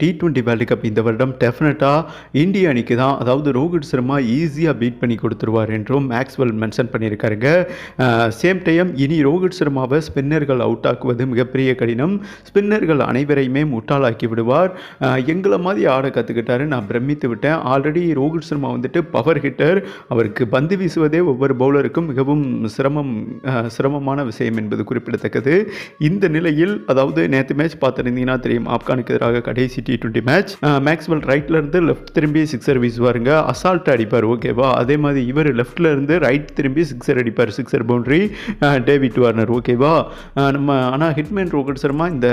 T twenty world cup இந்த வருடம் டெஃபினட்டாக இந்திய அணிக்கு தான் அதாவது ரோஹித் சர்மா ஈஸியாக பீட் பண்ணி கொடுத்துருவார் என்றும் மேக்ஸ்வெல் மென்ஷன் பண்ணியிருக்காருங்க. சேம் டைம் இனி ரோஹித் சர்மாவை ஸ்பின்னர்கள் அவுட் ஆக்குவது மிகப்பெரிய கடினம். ஸ்பின்னர்கள் அனைவரையுமே முட்டாளாக்கி விடுவார். எங்களை மாதிரி ஆட கற்றுக்கிட்டாரு நான் பிரமித்து விட்டேன். ஆல்ரெடி ரோஹித் சர்மா வந்துட்டு பவர் ஹிட்டர் அவருக்கு பந்து வீசுவதே ஒவ்வொரு பவுலருக்கும் மிகவும் சிரமம் சிரமமான விஷயம் என்பது குறிப்பிடத்தக்கது. இந்த நிலையில் அதாவது நேற்று மேட்ச் பார்த்துருந்தீங்கன்னா தெரியும் ஆப்கானுக்கு எதிராக கடைசி டி டுவெண்ட்டி மேட்ச் மேக்ஸ்வெல் ரைட்ல இருந்து லெஃப்ட் திரும்பி சிக்ஸர் வீசுவாருங்க அசால்ட் அடிப்பார். ஓகேவா அதே மாதிரி இவர் லெஃப்ட்ல இருந்து ரைட் திரும்பி சிக்ஸர் அடிப்பார். சிக்ஸர் பவுண்டரி டேவிட் வார்னர் ஓகேவா நம்ம ஆனால் ஹிட்மேன் ரோகட் சர்மா இந்த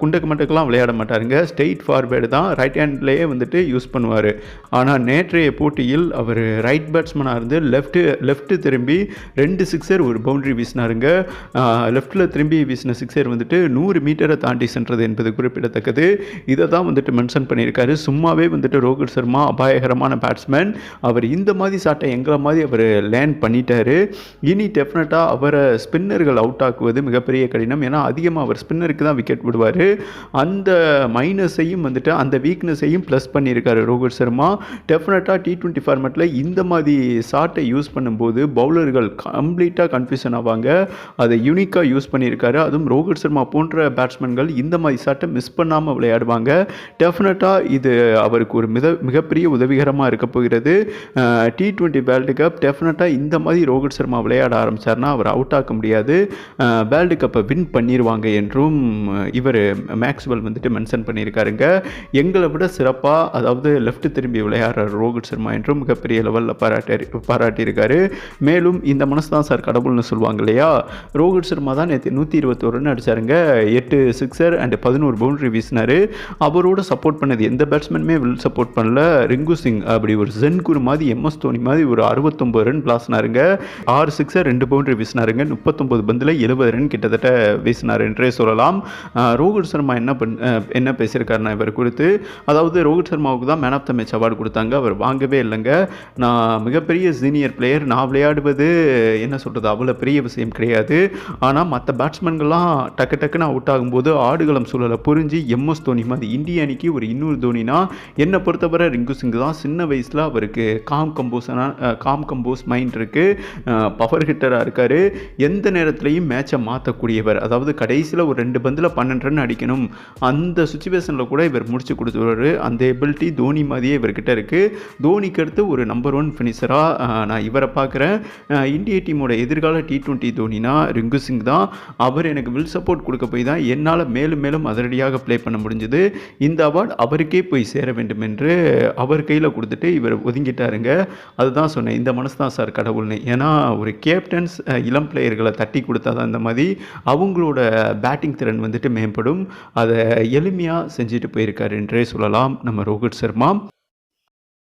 குண்டக்கு மட்டுக்கெல்லாம் விளையாட மாட்டாருங்க. ஸ்ட்ரெயிட் ஃபார்வேர்டு தான் ரைட் ஹேண்ட்லேயே வந்துட்டு யூஸ் பண்ணுவார். ஆனால் நேற்றைய போட்டியில் அவர் ரைட் பேட்ஸ்மனாக இருந்து லெஃப்ட் லெஃப்ட் திரும்பி ரெண்டு சிக்ஸர் ஒரு பவுண்டரி வீசினாருங்க. லெஃப்ட்டில் திரும்பி வீசின சிக்ஸர் வந்துட்டு நூறு மீட்டரை தாண்டி சென்றது என்பது குறிப்பிடத்தக்கது. இதை தான் வந்து வந்துட்டு மென்ஷன் பண்ணியிருக்காரு. சும்மாவே வந்துட்டு ரோஹித் சர்மா அபாயகரமான பேட்ஸ்மேன் அவர் இந்த மாதிரி சாட்டை எங்களை மாதிரி அவர் லேண்ட் பண்ணிட்டாரு. இனி டெஃபினட்டாக அவரை ஸ்பின்னர்கள் அவுட் ஆக்குவது மிகப்பெரிய கடினம். ஏன்னா அதிகமாக அவர் ஸ்பின்னருக்கு தான் விக்கெட் விடுவார். அந்த மைனஸையும் வந்துட்டு அந்த வீக்னஸையும் ப்ளஸ் பண்ணியிருக்காரு ரோஹித் சர்மா. டெஃபினட்டாக டி டுவெண்ட்டி ஃபார்மேட்டில் இந்த மாதிரி ஷார்ட்டை யூஸ் பண்ணும்போது பவுலர்கள் கம்ப்ளீட்டாக கன்ஃபியூஷன் ஆவாங்க. அதை யூனிக்காக யூஸ் பண்ணியிருக்காரு. அதுவும் ரோஹித் சர்மா போன்ற பேட்ஸ்மேன்கள் இந்த மாதிரி சாட்டை மிஸ் பண்ணாமல் விளையாடுவாங்க. டெஃபினட்டாக இது அவருக்கு ஒரு மிக மிகப்பெரிய உதவிகரமாக இருக்க போகிறது. டி டுவெண்ட்டி வேர்ல்டு கப் டெஃபினட்டாக இந்த மாதிரி ரோஹித் சர்மா விளையாட ஆரம்பித்தார்னா அவர் அவுட் ஆக்க முடியாது. வேர்ல்டு கப்பை வின் பண்ணிடுவாங்க என்றும் இவர் மேக்ஸ்வெல் வந்துட்டு மென்ஷன் பண்ணியிருக்காருங்க. எங்களை விட சிறப்பாக அதாவது லெஃப்ட் திரும்பி விளையாடுற ரோஹித் சர்மா என்றும் மிகப்பெரிய லெவலில் பாராட்டி பாராட்டியிருக்காரு. மேலும் இந்த மனசு தான் சார் கடவுள்னு சொல்லுவாங்க இல்லையா? ரோஹித் சர்மா தான் நேற்று நூற்றி இருபத்தோரு ரன் அடிச்சாருங்க. எட்டு சிக்ஸர் அண்ட் பதினோரு பவுண்டரி வீசினார். அவரும் அவரோட சப்போர்ட் பண்ணது எந்த பேட்ஸ்மேனுமே வில் சப்போர்ட் பண்ணல. ரிங்கு சிங் அப்படி ஒரு ஜென்குரு மாதிரி எம்எஸ் தோனி மாதிரி ஒரு அறுபத்தொம்பது ரன் பிளாஸ்னாருங்க ஆறு சிக்ஸை ரெண்டு பவுண்டரி வீசினாருங்க. முப்பத்தொம்பது பந்தில் எழுபது ரன் கிட்டத்தட்ட வீசினார் என்றே சொல்லலாம். ரோஹித் சர்மா என்ன பண் என்ன பேசியிருக்காருன்னா இவர் குறித்து. அதாவது ரோஹித் சர்மாவுக்கு தான் man of the match award கொடுத்தாங்க. அவர் வாங்கவே இல்லைங்க. நான் மிகப்பெரிய சீனியர் பிளேயர் நான் விளையாடுவது என்ன சொல்கிறது அவ்வளோ பெரிய விஷயம் கிடையாது. ஆனால் மற்ற பேட்ஸ்மேன்கள்லாம் டக்கு டக்குன்னு அவுட் ஆகும்போது ஆடுகளம் சூழலை புரிஞ்சு எம்எஸ் தோனி மாதிரி இந்திய அணிக்கு ஒரு இன்னொரு தோனினா என்னை பொறுத்தவரை ரிங்கு சிங் தான் சின்ன வயசில் அவருக்கு காம் கம்போஸனா காம் கம்போஸ் மைண்ட் இருக்குது பவர் ஹிட்டராக இருக்கார். எந்த நேரத்துலையும் மேட்சை மாற்றக்கூடியவர் அதாவது கடைசியில் ஒரு ரெண்டு பந்தில் பன்னெண்டு ரன் அடிக்கணும். அந்த சுச்சுவேஷனில் கூட இவர் முடிச்சு கொடுத்துருவாரு. அந்த எபிலிட்டி தோனி மாதிரியே இவர்கிட்ட இருக்குது தோனிக்கு அடுத்து ஒரு நம்பர் ஒன் ஃபினிஷராக நான் இவரை பார்க்குறேன். இந்திய டீமோட எதிர்கால டி ட்வெண்ட்டி தோனினா ரிங்கு சிங் தான். அவர் எனக்கு வில் சப்போர்ட் கொடுக்க போய் தான் என்னால் மேலும் மேலும் அதிரடியாக ப்ளே பண்ண முடிஞ்சது. இந்த அவார்டு அவருக்கே போய் சேர வேண்டும் என்று அவர் கையில் கொடுத்துட்டு இவர் ஒதுங்கிட்டாருங்க. அதுதான் சொன்னேன். இந்த மனசு தான் சார் கடவுள்னு. ஏன்னா ஒரு கேப்டன்ஸ் இளம் பிளேயர்களை தட்டி கொடுத்தா தான் இந்த மாதிரி அவங்களோட பேட்டிங் திறன் வந்துட்டு மேம்படும். அதை எளிமையாக செஞ்சுட்டு போயிருக்காரு என்றே சொல்லலாம். நம்ம ரோஹித் சர்மா.